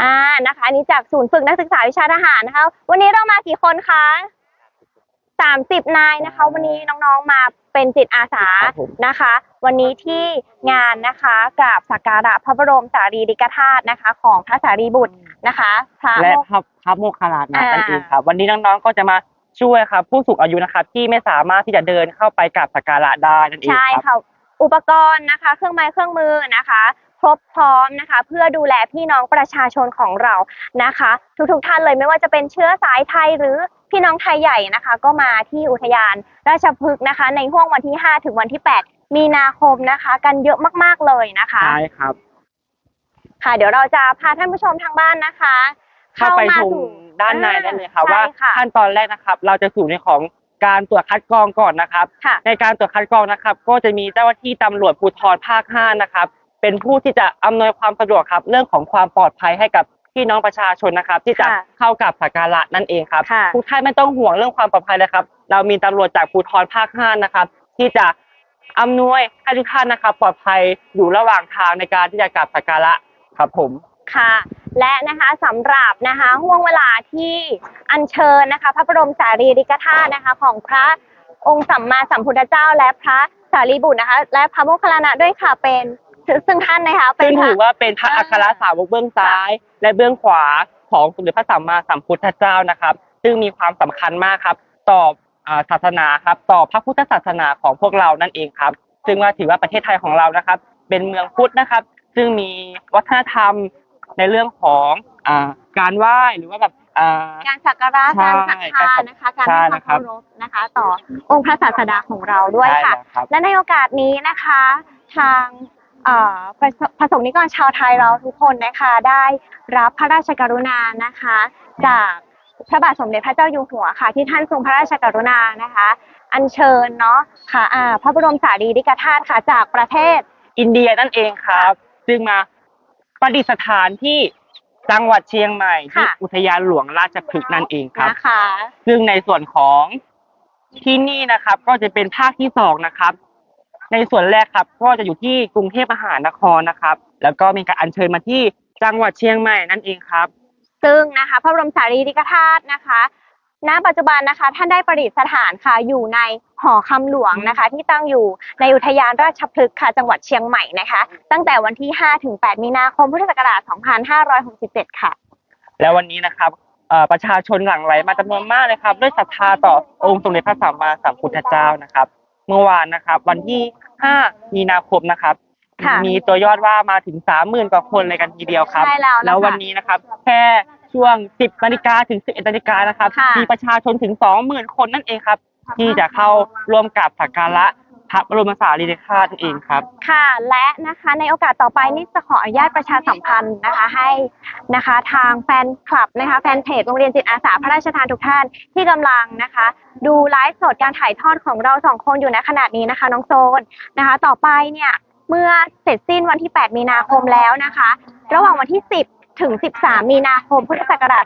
อ่านะคะอันนี้จากศูนย์ฝึกนักศึกษาวิชาทหารนะคะ วันนี้เรามากี่คนคะสามสิบนายนะคะ วันนี้น้องๆมาเป็นจิตอาสาครับผมนะคะ วันนี้ที่งานนะคะกราบสักการะพระบรมสารีริกธาตุนะคะ ของพระสารีบุตรนะคะพระและโมกพระพระโมคคัลลานะอ่านั่นเองครับวันนี้น้องๆก็จะมาช่วยครับผู้สูงอายุนะครับที่ไม่สามารถที่จะเดินเข้าไปกราบสักการะได้นั่นเองใช่ครับค่ะอุปกรณ์นะคะ เครื่องไม้เครื่องมือนะคะ ครบพร้อมนะคะ เพื่อดูแลพี่น้องประชาชนของเรานะคะ ทุกๆท่านเลยไม่ว่าจะเป็นเชื้อสายไทยหรือพี่น้องไทยใหญ่นะคะ ก็มาที่อุทยานราชพฤกษ์นะคะ ในห่วงวันที่ 5 ถึงวันที่ 8 มีนาคมนะคะ กันเยอะมากๆเลยนะคะ ใช่ครับ ค่ะ เดี๋ยวเราจะพาท่านผู้ชมทางบ้านนะคะ เข้าไปชมสู่ด้านในได้เลยครับใช่ว่าค่ะขั้นตอนแรกนะครับ เราจะสู่ในของการตรวจคัดกรองก่อนนะครับค่ะในการตรวจคัดกรองนะครับ ก็จะมีเจ้าหน้าที่ตำรวจภูธรภาค 5 นะครับ เป็นผู้ที่จะอำนวยความสะดวกครับ เรื่องของความปลอดภัยให้กับพี่น้องประชาชนนะครับ ที่จะค่ะเข้ากับสักการะนั่นเองครับค่ะ ทุกท่านไม่ต้องห่วงเรื่องความปลอดภัยเลยครับ เรามีตำรวจจากภูธรภาค5นะครับ ที่จะอำนวยให้ทุกท่านนะครับ ปลอดภัยอยู่ระหว่างทางในการที่จะกราบสักการะครับผม ค่ะและนะคะสำหรับนะคะห่วงเวลาที่อัญเชิญนะคะ พระบรมสารีริกธาตุนะคะ ของพระองค์สัมมาสัมพุทธเจ้า และพระสารีบุตรนะคะ และพระโมคคัลลานะด้วยค่ะเป็น ซึ่งท่านนะคะเป็ซึ่นงพระถือว่าเป็นพระอ่าอัครสาวกเบื้องซ้าย และเบื้องขวาของสมเด็จพระสัมมาสัมพุทธเจ้านะครับ ซึ่งมีความสำคัญมากครับ ต่ออ่าศาสนาครับ ต่อพระพุทธศาสนาของพวกเรานั่นเองครับ ซึ่งว่าถือว่าประเทศไทยของเรานะครับ เป็นเมืองพุทธนะครับ ซึ่งมีวัฒนธรรมในเรื่องของอ่าการไหว้หรือว่าแบบอ่า การสักการะใช่การศรัทธานะคะ การใช่ให้ความนะครับ เคารพนะคะ ต่อองค์พระศาสดาของเราด้วยค่ะ ใช่แล้วครับ และในโอกาสนี้นะคะ ทางเอ่อ ประสประสงค์นิกรชาวไทยเราทุกคนนะคะได้รับพระราชกรุณานะคะ จากพระบาทสมเด็จพระเจ้าอยู่หัวค่ะ ที่ท่านทรงพระราชกรุณานะคะ อัญเชิญเนาะค่ะอ่าพระบรมสารีริกธาตุค่ะจากประเทศ อินเดียนั่นเองครับซึ่งมาประดิษฐานที่จังหวัดเชียงใหม่ที่ค่ะ อุทยานหลวงราชพฤกษ์นั่นเองครับ นะคะซึ่งในส่วนของที่นี่นะครับ ก็จะเป็นภาคที่สองนะครับ ในส่วนแรกครับก็จะอยู่ที่กรุงเทพมหานครนะครับ แล้วก็มีการอัญเชิญมาที่จังหวัดเชียงใหม่นั่นเองครับ ซึ่งนะคะพระบรมสารีริกธาตุนะคะ ณ ปัจจุบันนะคะ ท่านได้ประดิษฐานค่ะอยู่ในหอคำหลวงนะคะ ที่ตั้งอยู่ในอุทยานราชพฤกษ์ค่ะจังหวัดเชียงใหม่นะคะ ตั้งแต่วันที่5ถึง8มีนาคมพุทธศักราช2567 ค่ะ แล้ววันนี้นะครับเอ่อประชาชนหลั่งไหลมาจำนวนมากเลยครับ ด้วยศรัทธาต่อองค์สมเด็จพระสัมมาสัมพุทธเจ้านะครับ เมื่อวานนะครับ วันที่ 5 มีนาคมนะครับ ค่ะมีตัวยอดว่ามาถึง 30,000 กว่าคนเลยกันทีเดียวครับ ใช่แล้วนะคะแล้ววันนี้นะครับ แค่ช่วง 10นาฬิกาถึง 11นาฬิกานะครับ ค่ะ มีประชาชนถึง 20,000 คนนั่นเองครับ ที่จะเข้าร่วมกับสักการะ พระบรมสารีริกธาตุนั่นเองครับ ค่ะ และนะคะในโอกาสต่อไปนี่จะขออนุญาตประชาสัมพันธ์นะคะให้นะคะ ทางแฟนคลับนะคะ แฟนเพจโรงเรียนจิตอาสาพระราชทานทุกท่านที่กำลังนะคะ ดูไลฟ์สดการถ่ายทอดของเราสองคนอยู่ในขณะนี้นะคะ น้องโซนนะคะ ต่อไปเนี่ยเมื่อเสร็จสิ้นวันที่ 8 มีนาคมแล้วนะคะ ระหว่างวันที่ 10 ถึง 13 มีนาคมพุทธศักราช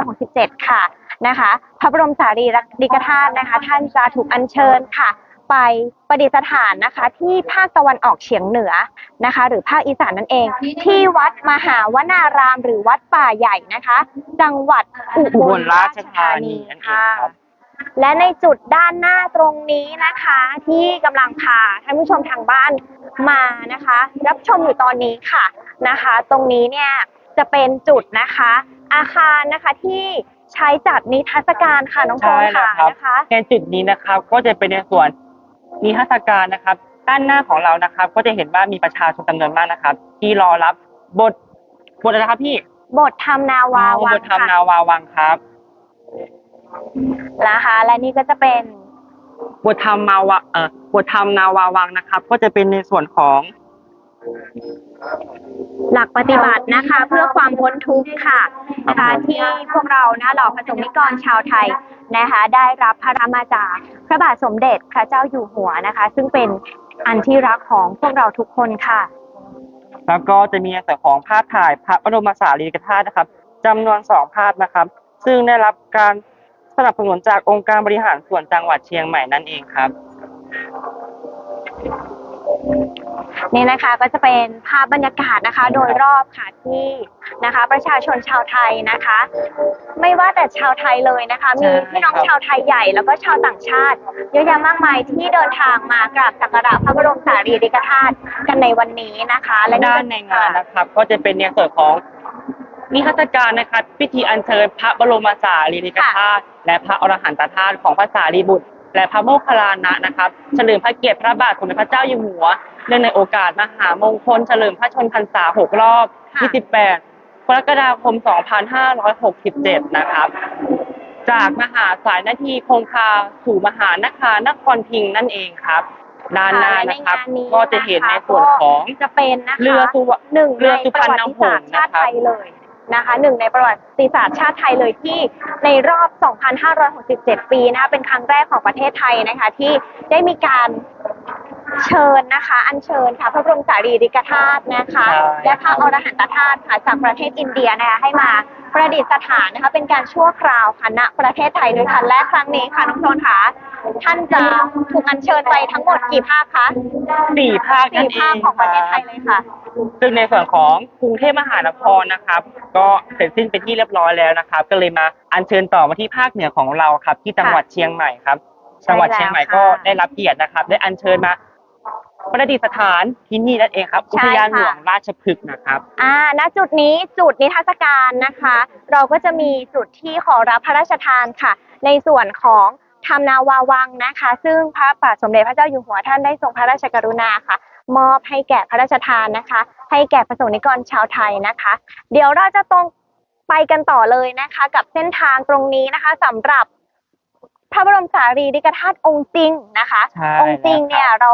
2567 ค่ะนะคะ พระบรมสารีริกธาตุนะคะ ท่านจะถูกอัญเชิญค่ะ ไปประดิษฐานนะคะ ที่ภาคตะวันออกเฉียงเหนือนะคะ หรือภาคอีสานนั่นเอง ที่วัดมหาวนาราม หรือวัดป่าใหญ่นะคะ จังหวัดอุอุบบลลราราชชธาธานีนีนั่นเองค่ะครับและในจุดด้านหน้าตรงนี้นะคะ ที่กำลังพาท่านผู้ชมทางบ้านมานะคะ รับชมอยู่ตอนนี้ค่ะนะคะ ตรงนี้เนี่ยจะเป็นจุดนะคะ อาคารนะคะที่ใช้จัดนิทรรศการค่ะน้องโฟใช่นแล้วค่ะครับนะคะในจุดนี้นะครับก็จะเป็นในส่วน นิทรรศการนะครับ ด้านหน้าของเรานะครับ ก็จะเห็นว่ามีประชาชนจำนวนมากนะครับ ที่รอรับบทบทอะไรนะครับพี่บทธรรมนาวาวับงทธรรมค่ะนาวาวังครับ นะคะ และนี่ก็จะเป็น บทธรรมมาวะเอ่อบทธรรมนาวาวังนะครับ ก็จะเป็นในส่วนของ หลักปฏิบัตินะคะเพื่อความพ้นทุกข์ค่ะนะคะครับผมที่พวกเรานะเหล่าประสงค์นิกรชาวไทยนะคะได้รับพระรามาจากพระบาทสมเด็จพระเจ้าอยู่หัวนะคะ ซึ่งเป็นอันที่รักของพวกเราทุกคนค่ะ แล้วก็จะมีในส่วนของภาพถ่ายพระบรมสารีริกธาตุนะครับจำนวนสองภาพนะครับ ซึ่งได้รับการสนับสนุนจากองค์การบริหารส่วนจังหวัดเชียงใหม่นั่นเองครับ นี่นะคะก็จะเป็นภาพบรรยากาศนะคะ โดยรอบค่ะที่นะคะ ประชาชนชาวไทยนะคะ ไม่ว่าแต่ชาวไทยเลยนะคะใช่มีพี่น้องครับชาวไทยใหญ่แล้วก็ชาวต่างชาติเยอะแยะมากมายที่เดินทางมากราบสักการะพระบรมสารีริกธาตุกันในวันนี้นะคะ และด้านในงานนะครับ ก็จะเป็นในส่วนของนิทรรศการนะครับพิธีอัญเชิญพระบรมสารีริกธาตุและพระอรหันตธาตุของพระสารีบุตร และพระโมคคัลลานะนะครับเฉลิมพระเกียรติพระบาทสมเด็จพระเจ้าอยู่หัวเนื่องในโอกาสมหามงคล เฉลิมพระชนพรรษา6รอบ 28 กรกฎาคม 2567 นะครับจากมหาสายนาทีคงคาสู่มหานครนครพิงค์นั่นเองครับด้านหน้านะครับและใงนี้ก็จะเห็นในส่วนของก็จะเป็นนะคะเรือสุวรรณหนึ่งเรือในสุปพรระรณวัติศาสตร์หงส์ชาตินะครับไทยเลย นะคะหนึ่งในประวัติศาสตร์ชาติไทยเลยที่ในรอบ 2,567 ปีนะคะเป็นครั้งแรกของประเทศไทยนะคะที่ได้มีการเชิญนะคะ อัญเชิญค่ะพระบรมสารีริกธาตุนะคะใช่และพระอรหันตธาตุค่ะจากประเทศอินเดียนะคะให้มาประดิษฐานนะคะ เป็นการชั่วคราวค่ะณประเทศไทยโดยทันและครั้งนี้ค่ะน้องโซนค่ะท่านจะถูกอัญเชิญไปทั้งหมดกี่ภาคคะสี่ภาคนั่สี่นเอภาคงของประเทศไทยเลยค่ะ ซึ่งในส่วนของกรุงเทพมหานครนะครับ ก็เสร็จสิ้นเป็นที่เรียบร้อยแล้วนะครับ ก็เลยมาอัญเชิญต่อมาที่ภาคเหนือของเราครับ ที่จังหวัดเชียงใหม่ครับใช่จังหวัดเชียงใหม่แล้วค่ะก็ได้รับเกียรตินะครับ ได้อัญเชิญมาประดิษฐานที่นี่นั่นเองครับอุใช่ทยานค่ะหลวงราชพฤกษ์นะครับอ่าณจุดนี้จุดนิทรรศการนะคะ เราก็จะมีจุดที่ขอรับพระราชทานค่ะ ในส่วนของธรรมนาวาวังนะคะ ซึ่งพระบาทสมเด็จพระเจ้าอยู่หัวท่านได้ทรงพระราชกรุณาค่ะ มอบให้แก่พระราชทานนะคะ ให้แก่ประสงค์นิกรชาวไทยนะคะ เดี๋ยวเราจะตรงไปกันต่อเลยนะคะ กับเส้นทางตรงนี้นะคะสำหรับพระบรมสารีริกธาตุองค์จริงนะคะใช่องค์จริงเนี่ยเรา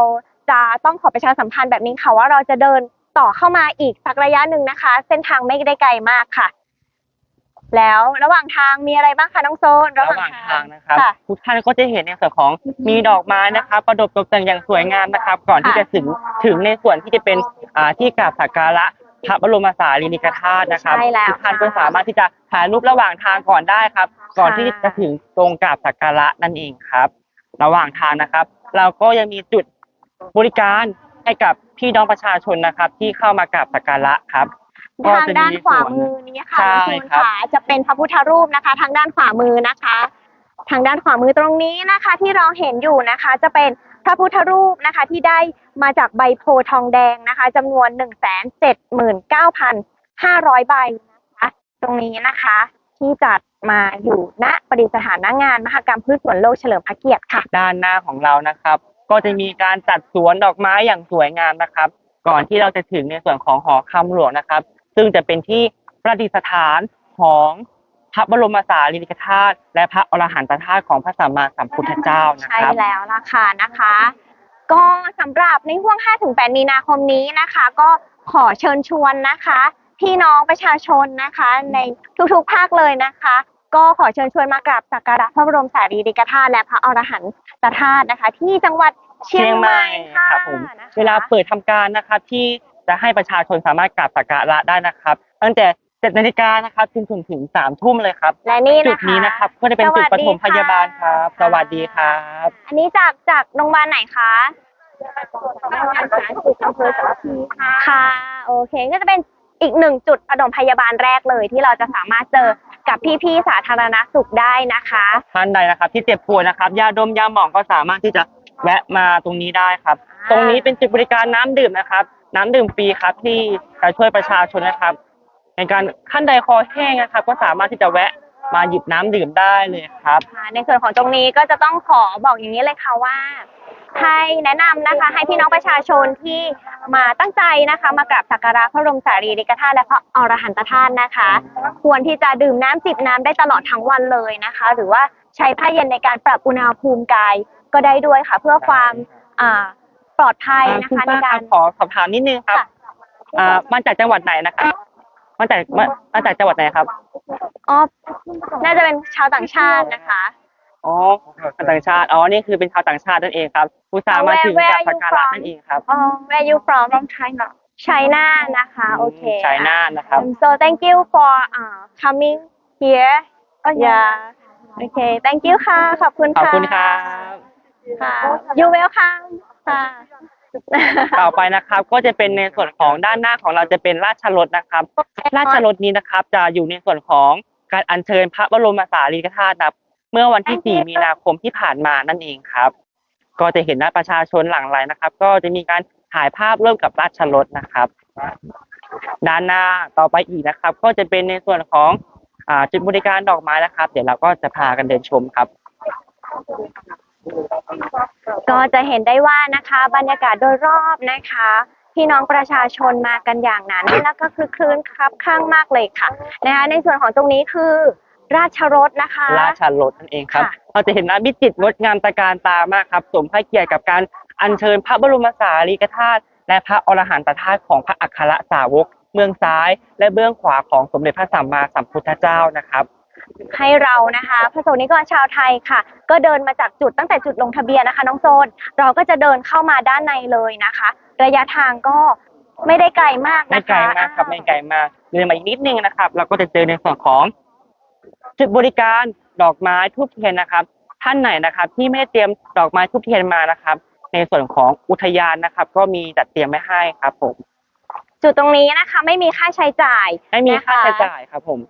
จะต้องขอประชาสัมพันธ์แบบนี้ค่ะว่าเราจะเดินต่อเข้ามาอีกสักระยะหนึ่งนะคะ เส้นทางไม่ได้ไกลมากค่ะ แล้วระหว่างทางมีอะไรบ้างคะน้องโซนระหว่างทางนะครับค่ะ ทุกท่านก็จะเห็นในส่วนของมีดอกไม้นะครับประดับตกแต่งอย่างสวยงามนะครับ ก่อนที่ค่ะจะถึงถึงในส่วนที่จะเป็นอ่าที่กราบสักการะพระบรมสารีริกธาตุนะครับใช่แล้วทุกท่านค่ะก็สามารถที่จะถ่ายรูประหว่างทางก่อนได้ครับ ก่อนที่จะถึงตรงกราบสักการะนั่นเองครับ ระหว่างทางนะครับ เราก็ยังมีจุดบริการให้กับพี่น้องประชาชนนะครับ ที่เข้ามากราบสักการะครับ ก็ทางจะมีด้านขวาส่วน มือนี้ค่ะใช่น้องโซนครับค่ะจะเป็นพระพุทธรูปนะคะ ทางด้านขวามือนะคะ ทางด้านขวามือตรงนี้นะคะ ที่เราเห็นอยู่นะคะ จะเป็นพระพุทธรูปนะคะ ที่ได้มาจากใบโพธิ์ทองแดงนะคะจำนวน1 7 9 5 0 0ใบนะคะ ตรงนี้นะคะ ที่จัดมาอยู่ณประดิษฐานหน้างานมหกรรมพืชสวนโลกเฉลิมพระเกียรติค่ะ ด้านหน้าของเรานะครับ ก็จะมีการจัดสวนดอกไม้อย่างสวยงามนะครับ ก่อนที่เราจะถึงในส่วนของหอคำหลวงนะครับ ซึ่งจะเป็นที่ประดิษฐานของพระบรมสารีริกธาตุและพระอรหันตธาตุของพระสัมมาสัมพุทธเจ้านะใช่ครับแล้วล่ะค่ะนะคะ ก็สำหรับในห่วง 5-8 มีนาคมนี้นะคะ ก็ขอเชิญชวนนะคะ พี่น้องประชาชนนะคะ ในทุกๆภาคเลยนะคะ ก็ขอเชิญชวนมากราบสักการะพระบรมสารีริกธาตุและพระอรหันตธาตุนะคะ ที่จังหวัดเชียงใหม่ค่ะครับผมนะคะเวลาเปิดทำการนะครับ ที่จะให้ประชาชนสามารถกราบสักการะได้นะครับ ตั้งแต่7นาฬิกานะครับจนถึงถึง3ทุ่มเลยครับ และนี่จุนะดคะนี้นะครับก็จะเป็นจุดปฐมพยาบาลครับ สวัสดีครับ อันนี้จากจากโรงพยาบาลไหนคะสำนักงานสาธารณสุขอำเภอสารพีค่ะค่ะ โอเค ก็จะเป็นอีกหนึ่งจุดปฐมพยาบาลแรกเลย ที่เราจะสามารถเจอกับพี่ๆสาธารณสุขได้นะคะท่านใดนะครับ ที่เจ็บป่วยนะครับยาดมยาหมองก็สามารถที่จะแวะมาตรงนี้ได้ครับอ่าตรงนี้เป็นจุดบริการน้ำดื่มนะครับ น้ำดื่มฟรีครับที่จะช่วยประชาชนนะครับ ในการขั้นใดคอแห้งนะครับ ก็สามารถที่จะแวะมาหยิบน้ำดื่มได้เลยครับ ในส่วนของตรงนี้ก็จะต้องขอบอกอย่างนี้เลยค่ะว่าให้แนะนำนะคะ ให้พี่น้องประชาชนที่มาตั้งใจนะคะมากราบสักการะพระบรมสารีริกธาตุและพระอรหันตธาตุนะคะ ควรที่จะดื่มน้ำจิบน้ำได้ตลอดทั้งวันเลยนะคะ หรือว่าใช้ผ้าเย็นในการปรับอุณหภูมิกายก็ได้ด้วยค่ะ เพื่อความอ่า ปลอดภัยนะคุณคะในป้าคการัร บขอสอบถามนิดนึงครับค่ะ อ่ามาจากจังหวัดไหนนะครับมาจากมามาจากจังหวัดไหนครับอ๋อน่าจะเป็นชาวต่างชาตินะคะอ๋อชาวต่างชาติอ๋อนี่คือเป็นชาวต่างชาตินั่นเองครับอุตส่าห์มาถึง Where- กับ where สักการะ you from? นั่นเองครับ อ๋อ where you from from China China นะคะโอเคชัยนาทนะครับ Um, so thank you for uh, coming here yeah okay thank you ค่ะ ขอบคุณขอบค่ะคุณครับ ค่ะ you welcome ค่ะต่อไปนะครับ ก็จะเป็นในส่วนของด้านหน้าของเราจะเป็นราชรถนะครับ ราชรถนี้นะครับ จะอยู่ในส่วนของการอัญเชิญพระบรมสารีริกธาตุนะครับเมื่อวันที่ 4 มีนาคมที่ผ่านมานั่นเองครับ ก็จะเห็นว่าประชาชนหลั่งไหลนะครับ ก็จะมีการถ่ายภาพร่วมกับราชรถนะครับ ด้านหน้าต่อไปอีกนะครับ ก็จะเป็นในส่วนของอ่าจุดบริการดอกไม้นะครับ เดี๋ยวเราก็จะพากันเดินชมครับ ก็จะเห็นได้ว่านะคะ บรรยากาศโดยรอบนะคะ พี่น้องประชาชนมากันอย่างหนาแน่นแล้วก็คือคลื่นครับข้างมากเลยค่ะนะคะ ในส่วนของตรงนี้คือ ราชรถนะคะ ราชารถนั่นเองครับ ค่ะ เราจะเห็นว่าวิจิตรงดงามตระการตามากครับสมพระเกียรติกับการอัญเชิญพระบรมสารีริกธาตุและพระอรหันตธาตุของพระอัครสาวกเบื้องซ้าย และเบื้องขวาของสมเด็จพระสัมมาสัมพุทธเจ้านะครับ ให้เรานะคะพระสงฆ์นิกรชาวไทยค่ะ ก็เดินมาจากจุดตั้งแต่จุดลงทะเบียนนะคะ น้องโซนเราก็จะเดินเข้ามาด้านในเลยนะคะ ระยะทางก็ไม่ได้ไกลมากไม่นะคะไกลมากครับไม่ไกลมากเดินมาอีกนิดนึงนะครับ เราก็จะเจอในส่วนของ จุดบริการดอกไม้ทูบเทียนนะครับ ท่านไหนนะครับ ที่ไม่ได้เตรียมดอกไม้ทูบเทียนมานะครับ ในส่วนของอุทยานนะครับ ก็มีจัดเตรียมไว้ให้ครับผม จุดตรงนี้นะคะ ไม่มีค่าใช้จ่ายไม่มีค่านะคะใช้จ่ายครับผม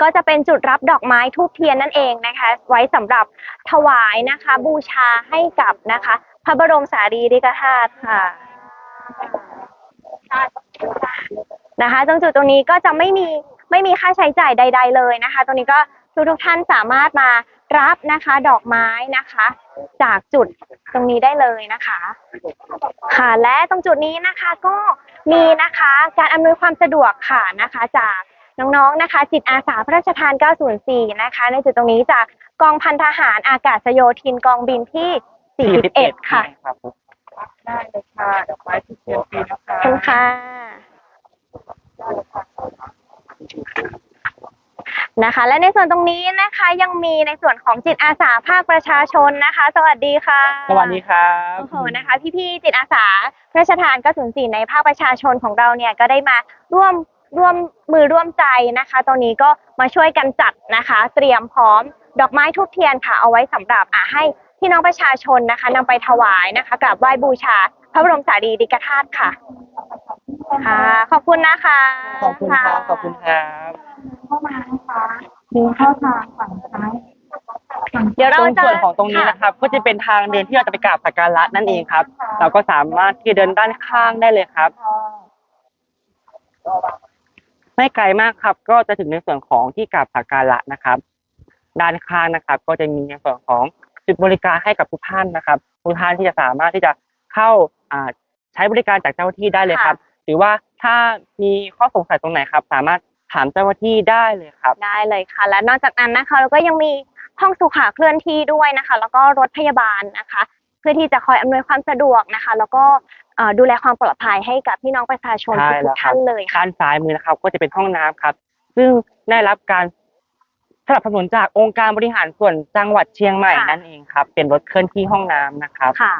ก็จะเป็นจุดรับดอกไม้ทูบเทียนนั่นเองนะคะ ไว้สำหรับถวายนะคะ บูชาให้กับนะคะ พระบรมสารีริกธาตุค่ะนะคะ ตรงจุดตรงนี้ก็จะไม่มีไม่มีค่าใช้จ่ายใด ๆ เลยนะคะ ตรงนี้ก็ทุกทุกท่านสามารถมารับนะคะ ดอกไม้นะคะ จากจุดตรงนี้ได้เลยนะคะ ค่ะและตรงจุดนี้นะคะก็มีนะคะการอำนวยความสะดวกค่ะนะคะ จาก น้องๆนะคะ จิตอาสาพระราชทาน 904 นะคะ ในจุดตรงนี้จากกองพันทหารอากาศโยธินกองบินที่ 41 ค่ะครับผมได้เลยค่ะดอกไม้ทุกเทียนฟรีนะคะขอบคุณค่ะนะคะ และในส่วนตรงนี้นะคะยังมีในส่วนของจิตอาสาภาคประชาชนนะคะ สวัสดีค่ะ สวัสดีครับโอ้โหนะคะ พี่ๆจิตอาสาพระราชทาน904ในภาคประชาชนของเราเนี่ยก็ได้มาร่วม ร่วมมือร่วมใจนะคะ ตรงนี้ก็มาช่วยกันจัดนะคะ เตรียมพร้อมดอกไม้ทุกเทียนค่ะ เอาไว้สำหรับอะให้พี่น้องประชาชนนะคะนำไปถวายนะคะกราบไหว้บูชา พระบรมสารีริกธาตุค่ะค่ะ ขอบคุณนะคะขอบคุณครับขอบคุณครับเข้ามานะคะเดินเข้าทางฝั่งซ้ายฝั่งเดี๋ยวตเรารงจะส่วนของตรงนี้นะครับ ก็จะเป็นทางเดินที่เราจะไปกราบสักการะนั่นเองครับ เราก็สามารถที่จะเดินด้านข้างได้เลยครับ ไม่ไกลมากครับ ก็จะถึงในส่วนของที่กราบสักการะนะครับ ด้านข้างนะครับ ก็จะมีในส่วนของจุดบริการให้กับทุกท่านนะครับทุกท่านที่จะสามารถที่จะเข้าอ่าใช้บริการจากเจ้าหน้าที่ได้เลยครับ หรือว่าถ้ามีข้อสงสัยตรงไหนครับ สามารถถามเจ้าหน้าที่ได้เลยครับ ได้เลยค่ะ และนอกจากนั้นนะคะเราก็ยังมีห้องสุขาเคลื่อนที่ด้วยนะคะ แล้วก็รถพยาบาลนะคะ เพื่อที่จะคอยอำนวยความสะดวกนะคะ แล้วก็เอ่อดูแลความปลอดภัยให้กับพี่น้องประชาชนใช่ทุแล้กวครับๆท่านเลยค่ะด้านซ้ายมือนะครับ ก็จะเป็นห้องน้ำครับ ซึ่งได้รับการสนับสนุนจากองค์การบริหารส่วนจังหวัดเชียงใหม่ค่ะนั่นเองครับ เป็นรถเคลื่อนที่ห้องน้ำนะครับค่ะ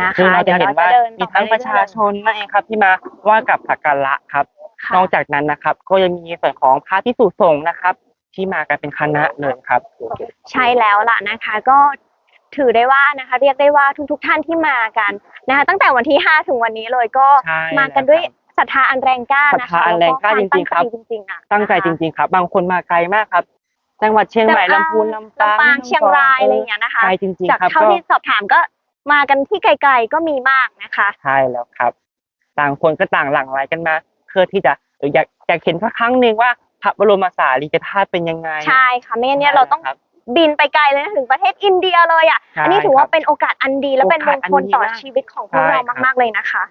นะซึ่งคะเราจะเห็นว่าดิมีต่อทั้งไประชาชนนั่นเองครับ ที่มาไหว้กับสักการะครับค่ะนอกจากนั้นนะครับ ก็ยังมีส่วนของพระพิสุสงฆ์นะครับ ที่มากันเป็นคณะเลยครับ ใช่แล้วล่ะนะคะ ก็ ถือได้ว่านะคะ เรียกได้ว่าทุก ๆ ท่านที่มากันนะคะ ตั้งแต่วันที่ 5 ถึงวันนี้เลยก็ใช่มากันด้วยศรัทธาอันแรงกล้านะศรัทคะธาอันแรงกล้าแวจริงๆครับ ตั้ใจจริงๆอะตั้งใจจริงๆครับ บางคนมาไกลมากครับ จังหวัดเชียงใหม่ลำพูนลำปางลำปางเชียงรายอะไรอย่างเงี้ยนะคะ ไกลจริงจากๆครับเท่าก็ที่สอบถามก็มากันที่ไกลๆก็มีมากนะคะ ใช่แล้วครับ ต่างคนก็ต่างหลั่งไหลกันมา เพื่อที่จะเอออยากอยากเห็นสักครั้งหนึ่งว่าพระบรมสารีริกธาตุเป็นยังไงใช่ค่ะไม่งั้นเนี่ยเราต้องครับ บินไปไกลเลยนะถึงประเทศอินเดียเลยอะใช่อันนี้ถือว่าครับเป็นโอกาสอันดีและเป็นมงคลต่อโอกาสอันดีมากชีวิตของพวกเราใช่ครับ มาก ๆเลยนะคะ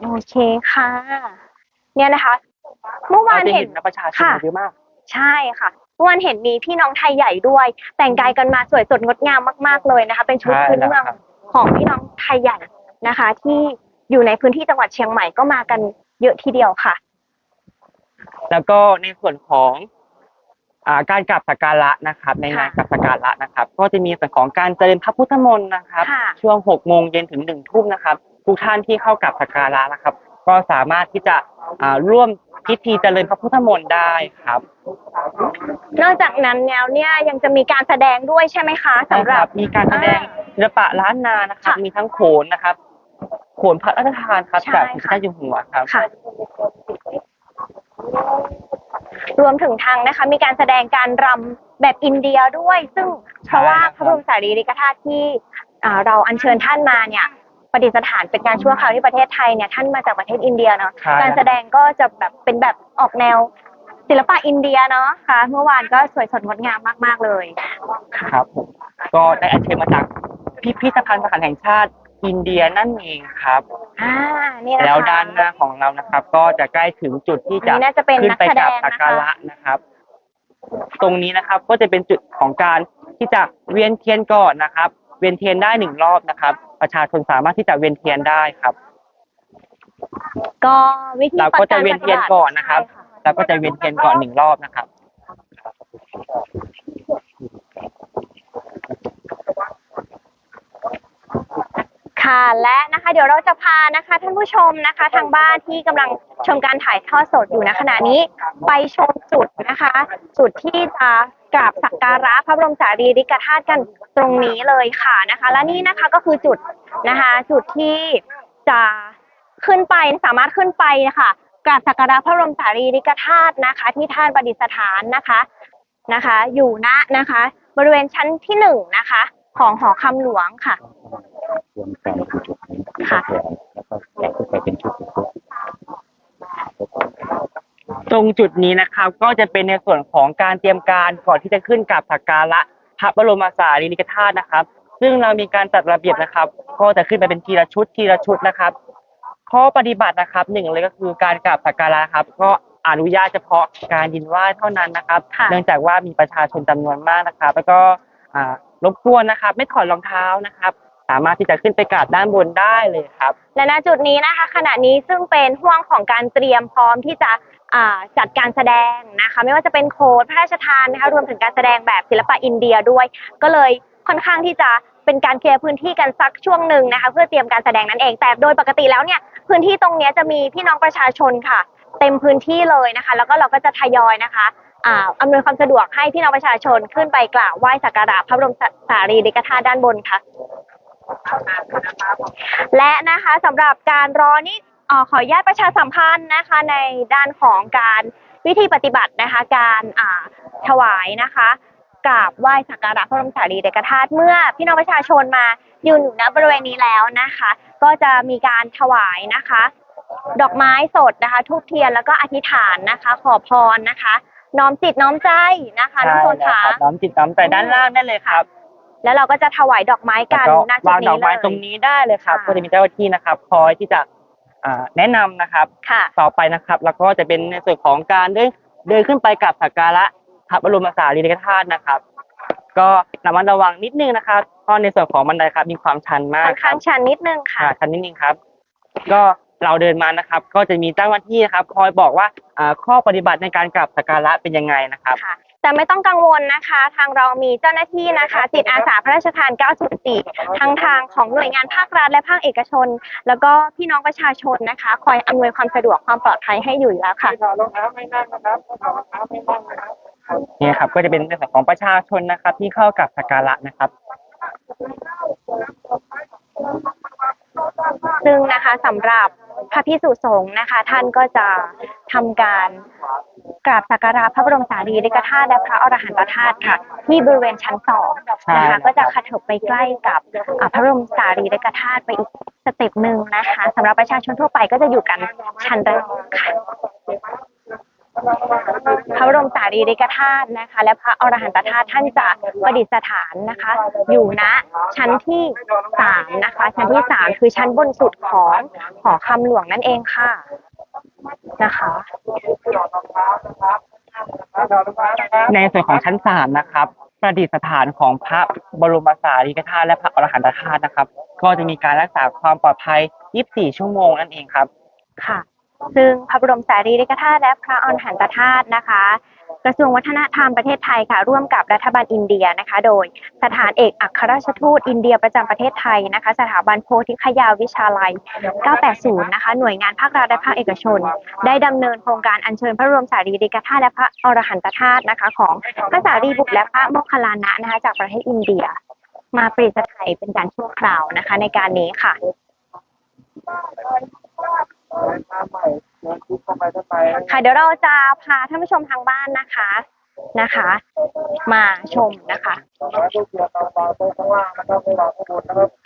โอเคค่ะ เนี่ยนะคะ เมื่อวานเราจะเห็เห็น นนะประชาชนค่ะ เยอะมาก ใช่ค่ะเมื่อวานเห็นมีพี่น้องไทยใหญ่ด้วย แต่งกายกันมาสวยสดงดงามมาก ๆเลยนะคะ เป็นชุดใช่พื้นแล้วเมืองครับ ของพี่น้องไทยใหญ่นะคะ ที่อยู่ในพื้นที่จังหวัดเชียงใหม่ก็มากันเยอะทีเดียวค่ะ แล้วก็ในส่วนของอ่า การกราบสักการะนะครับ ในงานกราบสักการะนะครับ ก็จะมีส่วนของการเจริญพระพุทธมนต์นะครับค่ะช่วงหกโมงเย็นถึงหนึ่งทุ่มนะครับทุกท่านที่เข้ากราบสักการะนะครับ ก็สามารถที่จะอ่าร่วมพิธีเจริญพระพุทธมนต์ได้ครับ นอกจากนั้นแล้วเนี่ยยังจะมีการแสดงด้วยใช่ไหมคะสำหรับมีการแสดงศิลปะล้านนานะครับค่ะมีทั้งโขนนะครับนพระราชทานครับใช่จากพระค่ะเจ้าอยู่หัวครับค่ะ รวมถึงทางนะคะ มีการแสดงการรำแบบอินเดียด้วย ซึ่งเพราะว่าพระบรมสารีริกธาตุที่อ่าเราอัญเชิญท่านมาเนี่ยประดิษฐานเป็นการชั่วคราวที่ประเทศไทยเนี่ยท่านมาจากประเทศอินเดียเนาะใช่ การแสดงก็จะแบบเป็นแบบออกแนวศิลปะอินเดียเนาะค่ะ เมื่อวานก็สวยสดงดงามมากๆเลย ครับผมก็ได้อัญเชิญมาจากพิพิธภัณฑ์สถานแห่งชาติ อินเดียนั่นเองครับ อ่านี่นะคะแล้วด้านหน้าของเรานะครับ ก็จะใกล้ถึงจุดที่อันจะนี้น่าจะเป็นขึ้นนักไปแสกดราบงสักนะการะคะนะครับ ตรงนี้นะครับก็จะเป็นจุดของการที่จะเวียนเทียนก่อนนะครับ เวียนเทียนได้หนึ่งรอบนะครับ ประชาชนสามารถที่จะเวียนเทียนได้ครับ ก็วิธีเราก็จะเวียนเทียนก่อนนะครับ ใช่แล้วก็จะเวียนเทียนก่อนหนึ่งรอบนะครับ ค่ะและนะคะเดี๋ยวเราจะพานะคะท่านผู้ชมนะคะทางบ้านที่กำลังชมการถ่ายทอดสดอยู่ณขณะนี้ไปชมจุดนะคะจุดที่จะกราบสักการะพระบรมสารีริกธาตุกันตรงนี้เลยค่ะนะคะ และนี่นะคะก็คือจุดนะคะ จุดที่จะขึ้นไปสามารถขึ้นไปนะคะกราบสักการะพระบรมสารีริกธาตุนะคะ ที่ท่านประดิษฐานนะคะนะคะ อยู่ณนะคะ บริเวณชั้นที่หนึ่งนะคะ ของหอคำหลวงค่ะ รวมกันคือจุดนี้ค่ะแล้วก็แยกขึ้นไปเป็นชุดเป็นชุดตรงจุดนี้นะครับก็จะเป็นในส่วนของการเตรียมการก่อนที่จะขึ้นกราบสักการะพระบรมสารีริกธาตุนะครับ ซึ่งเรามีการจัดระเบียบนะครับ ก็จะขึ้นไปเป็นทีละชุดทีละชุดนะครับ ข้อปฏิบัตินะครับหนึ่งเลยก็คือการกราบสักการะครับ ก็อนุญาตเฉพาะการยินไหว้เท่านั้นนะครับค่ะเนื่องจากว่ามีประชาชนจำนวนมากนะครับ แล้วก็อ่ารบกวนนะครับ ไม่ถอดรองเท้านะครับ สามารถที่จะขึ้นไปกราบด้านบนได้เลยครับ และณจุดนี้นะคะ ขณะนี้ซึ่งเป็นห่วงของการเตรียมพร้อมที่จะอ่าจัดการแสดงนะคะ ไม่ว่าจะเป็นโค้ดพระราชทานนะคะรวมถึงการแสดงแบบศิลปะอินเดียด้วย ก็เลยค่อนข้างที่จะเป็นการเคลียร์พื้นที่กันสักช่วงหนึ่งนะคะ เพื่อเตรียมการแสดงนั่นเอง แต่โดยปกติแล้วเนี่ยพื้นที่ตรงนี้จะมีพี่น้องประชาชนค่ะ เต็มพื้นที่เลยนะคะ แล้วก็เราก็จะทยอยนะคะอ่าอำนวยความสะดวกให้พี่น้องประชาชนขึ้นไปกราบไหว้สักการะพระบรมสารีริกธาตุด้านบนค่ะ และนะคะสำหรับการรอนี่เอ่อขออนุญาตประชาสัมพันธ์นะคะในด้านของการวิธีปฏิบัตินะคะ การอ่าถวายนะคะกราบไหว้สักการะพระบรมสารีริกธาตุเมื่อพี่น้องประชาชนมายืนอยู่ณบริเวณนี้แล้วนะคะ ก็จะมีการถวายนะคะ ดอกไม้สดนะคะทูบเทียนแล้วก็อธิษฐานนะคะ ขอพรนะคะ น้อมจิตน้อมใจนะคะน้องโซนใช่ขาแล้วครับน้อมจิตน้อมใจด้านล่างได้เลยครับ แล้วเราก็จะถวายดอกไม้แล้วกันก็ณจุดวางดนี้อกไม้เลยตรงนี้ได้เลยครับค่ะ ก็จะมีเจ้าหน้าที่นะครับคอยที่จะอ่าแนะนำนะครับ ค่ะ ต่อไปนะครับ แล้วก็จะเป็นในส่วนของการเดินเดินขึ้นไปกับสักการะพระบรมสารีริกธาตุนะครับ ก็ระมัดระวังนิดนึงนะครับเพราะในส่วนของบันไดครับมีความชันมากค่อนครัข้าบงชันนิดนึงค่ะ อ่าชันนิดนึงครับ ก็เราเดินมานะครับ ก็จะมีเจ้าหน้าที่นะครับ คอยบอกว่าอ่าข้อปฏิบัติในการกราบสักการะเป็นยังไงนะครับ ค่ะ แต่ไม่ต้องกังวลนะคะ ทางเรามีเจ้าหน้าที่นะคะจิตอาสาพระราชทาน 904 ทั้งทางของหน่วยงานภาครัฐและภาคเอกชน แล้วก็พี่น้องประชาชนนะคะ คอยอำนวยความสะดวกความปลอดภัยให้อยู่อยู่แล้วค่ะนี่ครับก็จะเป็นในส่วนของประชาชนนะครับ ที่เข้ากับสักการะนะครับซึ่งนะคะสำหรับพระพิสุสงฆ์นะคะ ท่านก็จะทำการ กราบสักการะพระบรมสารีริกธาตุและพระอรหันตธาตุค่ะ ที่บริเวณชั้นสองนะคะก็จะขะเถิบไปใกล้กับอ่าพระบรมสารีริกธาตุไปอีกสเต็ปหนึ่งนะคะสำหรับประชาชนทั่วไปก็จะอยู่กันชั้นแรกค่ะพระบรมสารีริกธาตุนะคะ และพระอรหันตธาตุท่านจะประดิษฐานนะคะ อยู่ณชั้นที่สามนะคะ ชั้นที่สามคือชั้นบนสุดของหอคำหลวงนั่นเองค่ะ นะคะในส่วนของชั้นสามนะครับ ประดิษฐานของพระบรมสารีริกธาตุและพระอรหันตธาตุนะครับ ก็จะมีการรักษาความปลอดภัย 24 ชั่วโมงนั่นเองครับ ค่ะ ซึ่งพระบรมสารีริกธาตุและพระอรหันตธาตุนะคะ กระทรวงวัฒนธรรมประเทศไทยค่ะ ร่วมกับรัฐบาลอินเดียนะคะ โดยสถานเอกอัครราชทูตอินเดียประจำประเทศไทยนะคะ สถาบันโพธิคยาวิชาลัย 980 นะคะ หน่วยงานภาครัฐและภาคเอกชน ได้ดำเนินโครงการอัญเชิญพระบรมสารีริกธาตุและพระอรหันตธาตุนะคะ ของพระสารีบุตรและพระโมคคัลลานะนะคะ จากประเทศอินเดีย มาประดิษฐานเป็นการชั่วคราวนะคะ ในการนี้ค่ะ ค่ะเดี๋ยวเราจะพาท่านผู้ชมทางบ้านนะคะนะคะ มาชมนะคะ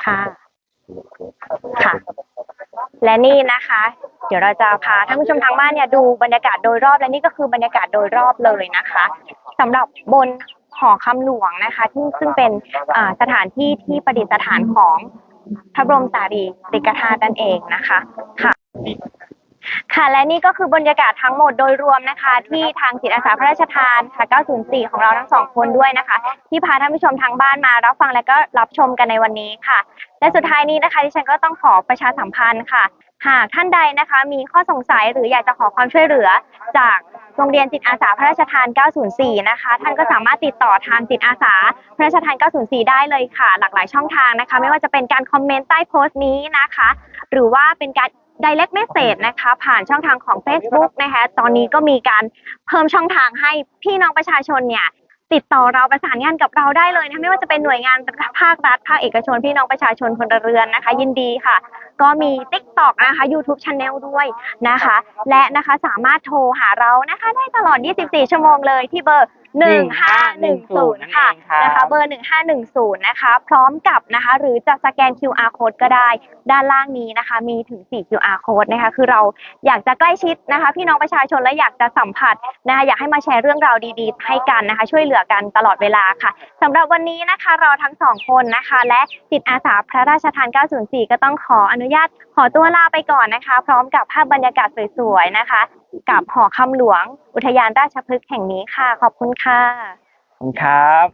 ค่ะค่ะ และนี่นะคะ เดี๋ยวเราจะพาท่านผู้ชมทางบ้านเนี่ยดูบรรยากาศโดยรอบและนี่ก็คือบรรยากาศโดยรอบเลยนะคะสำหรับบนหอคำหลวงนะคะ ที่ซึ่งเป็นอ่าสถานที่ที่ประดิษฐานของพระบรมสารีริกธาตุนั่นเองนะคะค่ะ ค่ะและนี่ก็คือบรรยากาศทั้งหมดโดยรวมนะคะ ที่ทางจิตอาสาพระราชทานค่ะ 904 ของเราทั้งสองคนด้วยนะคะ ที่พาท่านผู้ชมทางบ้านมารับฟังและก็รับชมกันในวันนี้ค่ะ และสุดท้ายนี้นะคะดิฉันก็ต้องขอประชาสัมพันธ์ค่ะ หากท่านใดนะคะ มีข้อสงสัยหรืออยากจะขอความช่วยเหลือจากโรงเรียนจิตอาสาพระราชทาน 904 นะคะ ท่านก็สามารถติดต่อทางจิตอาสาพระราชทาน 904 ได้เลยค่ะ หลากหลายช่องทางนะคะ ไม่ว่าจะเป็นการคอมเมนต์ใต้โพสต์นี้นะคะ หรือว่าเป็นการ direct message นะคะ ผ่านช่องทางของ Facebook นะคะ ตอนนี้ก็มีการเพิ่มช่องทางให้พี่น้องประชาชนเนี่ยติดต่อเราประสานงานกับเราได้เลยนะไม่ว่าจะเป็นหน่วยงานภาครัฐภาคเอกชนพี่น้องประชาชนพลเรือนนะคะ ยินดีค่ะ ก็มี TikTok นะคะ YouTube Channel ด้วยนะคะ และนะคะสามารถโทรหาเรานะคะ ได้ตลอด 24 ชั่วโมงเลยที่เบอร์ 1510ค่ะนะคะเบอร์ 1510นะคะพร้อมกับนะคะหรือจะสแกน QR code ก็ได้ ด้านล่างนี้นะคะ มีถึง 4 QR code นะคะคือเราอยากจะใกล้ชิดนะคะ พี่น้องประชาชนและอยากจะสัมผัสนะคะอยากให้มาแชร์เรื่องราวดีๆ ให้กันนะคะ ช่วยเหลือกันตลอดเวลาค่ะสำหรับวันนี้นะคะเราทั้งสองคนนะคะ และจิตอาสาพระราชทาน 904 ก็ต้องขออนุญาตขอตัวลาไปก่อนนะคะ พร้อมกับภาพบรรยากาศสวยๆนะคะกับหอคำหลวง อุทยานราชพฤกษ์แห่งนี้ค่ะ ขอบคุณค่ะ ขอบคุณครับ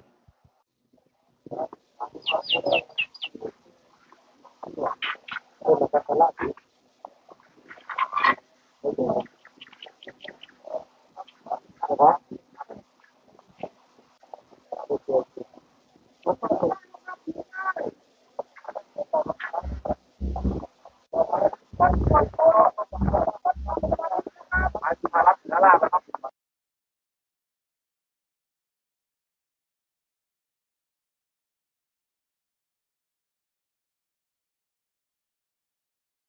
Thank you. มาสิมารับศิลาลาบนะครับ